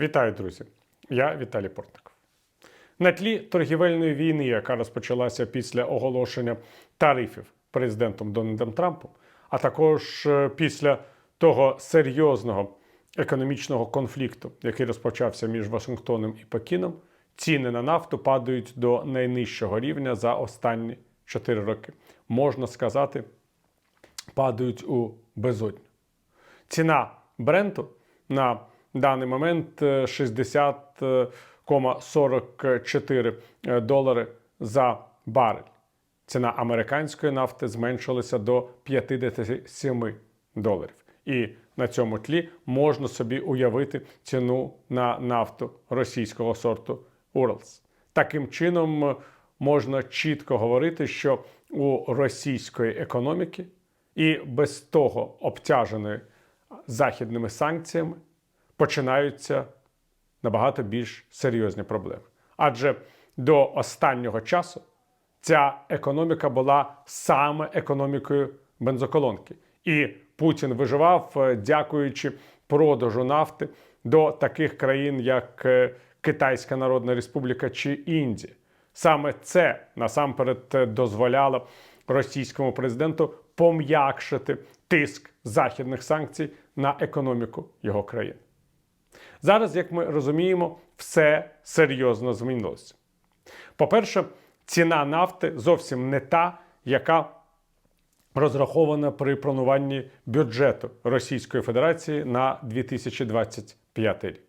Вітаю, друзі! Я Віталій Портников. На тлі торгівельної війни, яка розпочалася після оголошення тарифів президентом Дональдом Трампом, а також е, після того серйозного економічного конфлікту, який розпочався між Вашингтоном і Пекіном, ціни на нафту падають до найнижчого рівня за останні 4 роки. Можна сказати, падають у безодню. Ціна Бренту на даний момент е, 60,44 долари за барель. Ціна американської нафти зменшилася до 57 доларів. І на цьому тлі можна собі уявити ціну на нафту російського сорту Уралс. Таким чином е, можна чітко говорити, що у російської економіки і без того обтяженої західними санкціями починаються набагато більш серйозні проблеми. Адже до останнього часу ця економіка була саме економікою бензоколонки. І Путін виживав, е, дякуючи продажу нафти до таких країн, як е, Китайська Народна Республіка чи Індія. Саме це насамперед е, дозволяло російському президенту пом'якшити тиск західних санкцій на економіку його країни. Зараз, як ми розуміємо, все серйозно змінилося. По-перше, ціна нафти зовсім не та, яка розрахована при плануванні бюджету Російської Федерації на 2025 рік.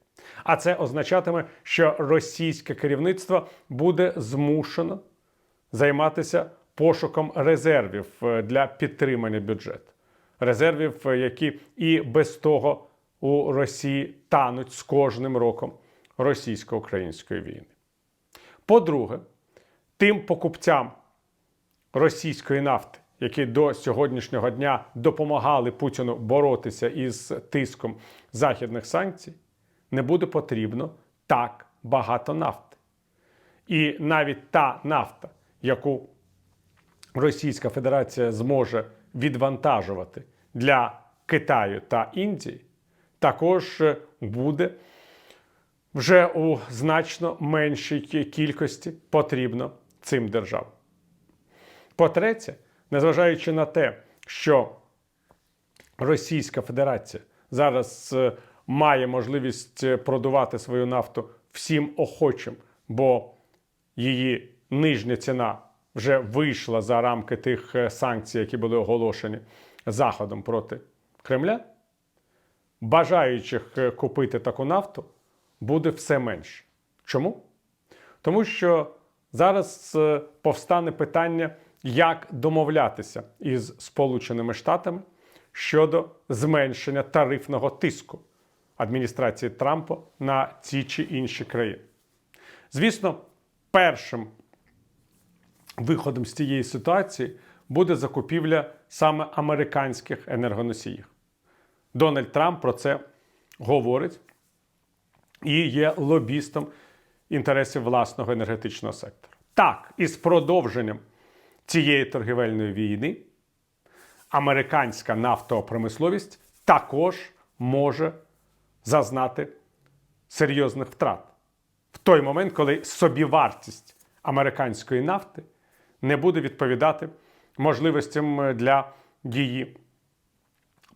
А це означатиме, що російське керівництво буде змушено займатися пошуком резервів е, для підтримання бюджету. Резервів, е, які і без того у Росії тануть з кожним роком російсько-української війни. По-друге, тим покупцям російської нафти, які до сьогоднішнього дня допомагали Путіну боротися із тиском західних санкцій, не буде потрібно так багато нафти. І навіть та нафта, яку Російська Федерація зможе відвантажувати для Китаю та Індії, також буде вже у значно меншій кількості потрібно цим державам. По-третє, незважаючи на те, що Російська Федерація зараз е, має можливість е, продавати свою нафту всім охочим, бо її нижня ціна вже вийшла за рамки тих е, санкцій, які були оголошені Заходом проти Кремля. Бажаючих е, купити таку нафту буде все менше. Чому? Тому що зараз е, повстане питання, як домовлятися із Сполученими Штатами щодо зменшення тарифного тиску адміністрації Трампа на ці чи інші країни. Звісно, першим виходом з цієї ситуації буде закупівля саме американських енергоносіїв. Дональд Трамп про це говорить і є лобістом інтересів власного енергетичного сектора. Так, із продовженням цієї торгівельної війни американська нафтова промисловість також може зазнати серйозних втрат в той момент, коли собівартість американської нафти не буде відповідати можливостям для її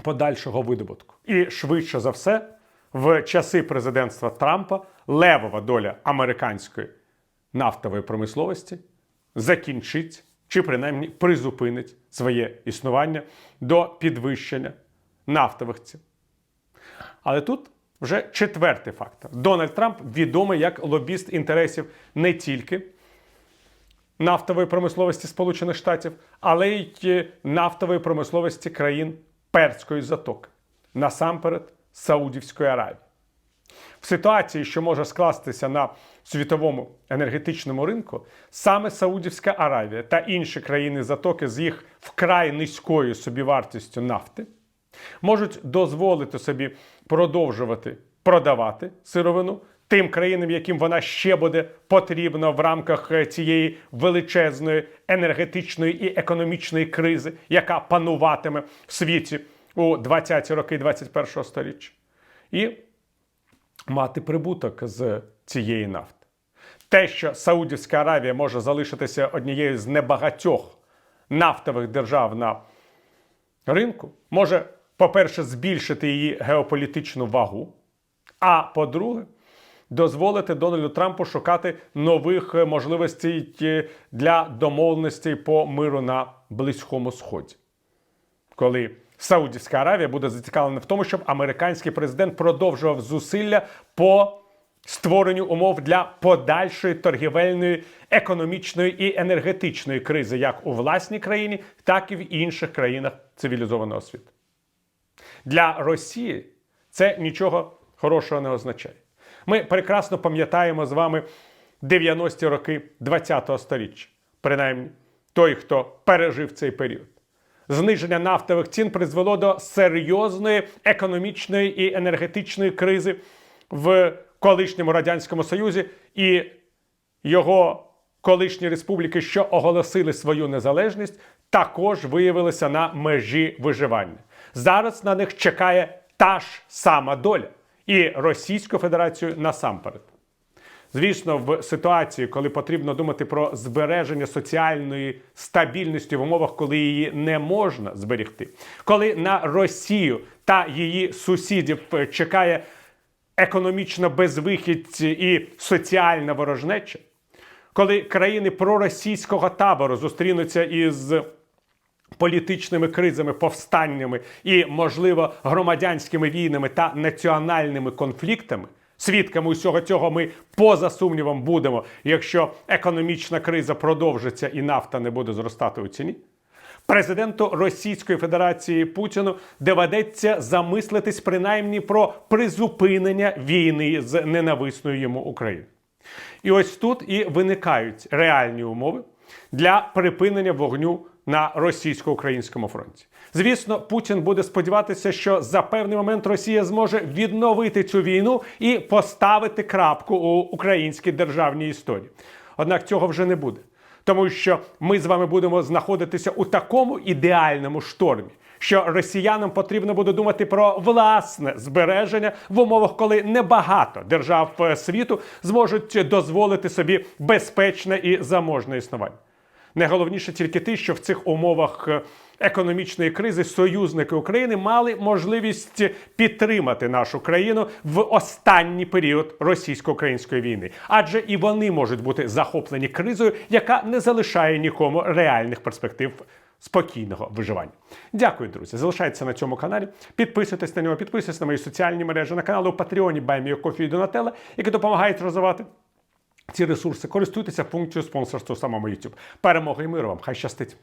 подальшого видобутку. І швидше за все, в часи президентства Трампа левова доля американської нафтової промисловості закінчить чи принаймні призупинить своє існування до підвищення нафтових цін. Але тут вже четвертий фактор. Дональд Трамп відомий як лобіст інтересів не тільки нафтової промисловості Сполучених Штатів, але й нафтової промисловості країн Перської затоки, насамперед Саудівської Аравії. В ситуації, що може скластися на світовому енергетичному ринку, саме Саудівська Аравія та інші країни затоки з їх вкрай низькою собівартістю нафти можуть дозволити собі продовжувати продавати сировину тим країнам, яким вона ще буде потрібна в рамках е, цієї величезної енергетичної і економічної кризи, яка пануватиме в світі у 20-ті роки 21-го століття. І мати прибуток з цієї нафти. Те, що Саудівська Аравія може залишитися однією з небагатьох нафтових держав на ринку, може, по-перше, збільшити її геополітичну вагу, а по-друге, дозволити Дональду Трампу шукати нових е, можливостей е, для домовленостей по миру на Близькому Сході. Коли Саудівська Аравія буде зацікавлена в тому, щоб американський президент продовжував зусилля по створенню умов для подальшої торгівельної, економічної і енергетичної кризи як у власній країні, так і в інших країнах цивілізованого світу. Для Росії це нічого хорошого не означає. Ми прекрасно пам'ятаємо з вами 90-ті роки ХХ століття, принаймні той, хто пережив цей період. Зниження нафтових цін призвело до серйозної економічної і енергетичної кризи в колишньому радянському союзі і його колишні республіки, що оголосили свою незалежність, також виявилися на межі виживання. Зараз на них чекає та ж сама доля і Російську Федерацію насамперед. Звісно, в ситуації, коли потрібно думати про збереження соціальної стабільності в умовах, коли її не можна зберегти, коли на Росію та її сусідів е, чекає економічна безвихідь і соціальна ворожнеча, коли країни проросійського табору зустрінуться із політичними кризами, повстаннями і, можливо, громадянськими війнами та національними конфліктами. Свідками усього цього ми поза сумнівом будемо, якщо економічна криза продовжиться і нафта не буде зростати у ціні. Президенту Російської Федерації Путіну доведеться замислитись принаймні про призупинення війни з ненависною йому Україною. І ось тут і виникають реальні умови для припинення вогню на російсько-українському фронті. Звісно, Путін буде сподіватися, що за певний момент Росія зможе відновити цю війну і поставити крапку у українській державній історії. Однак цього вже не буде. Тому що ми з вами будемо знаходитися у такому ідеальному штормі, що росіянам потрібно буде думати про власне збереження в умовах, коли небагато держав світу зможуть дозволити собі безпечне і заможне існування. Найголовніше тільки те, що в цих умовах е, економічної кризи союзники України мали можливість підтримати нашу країну в останній період російсько-української війни, адже і вони можуть бути захоплені кризою, яка не залишає нікому реальних перспектив. Спокійного виживання. Дякую, друзі. Залишайтеся на цьому каналі. Підписуйтесь на нього, підписуйтесь на мої соціальні мережі на канал у Патреоні Байміокофі і Донателла, які допомагають розвивати ці ресурси. Користуйтеся функцією спонсорства самому YouTube. Перемоги і миру вам! Хай щастить!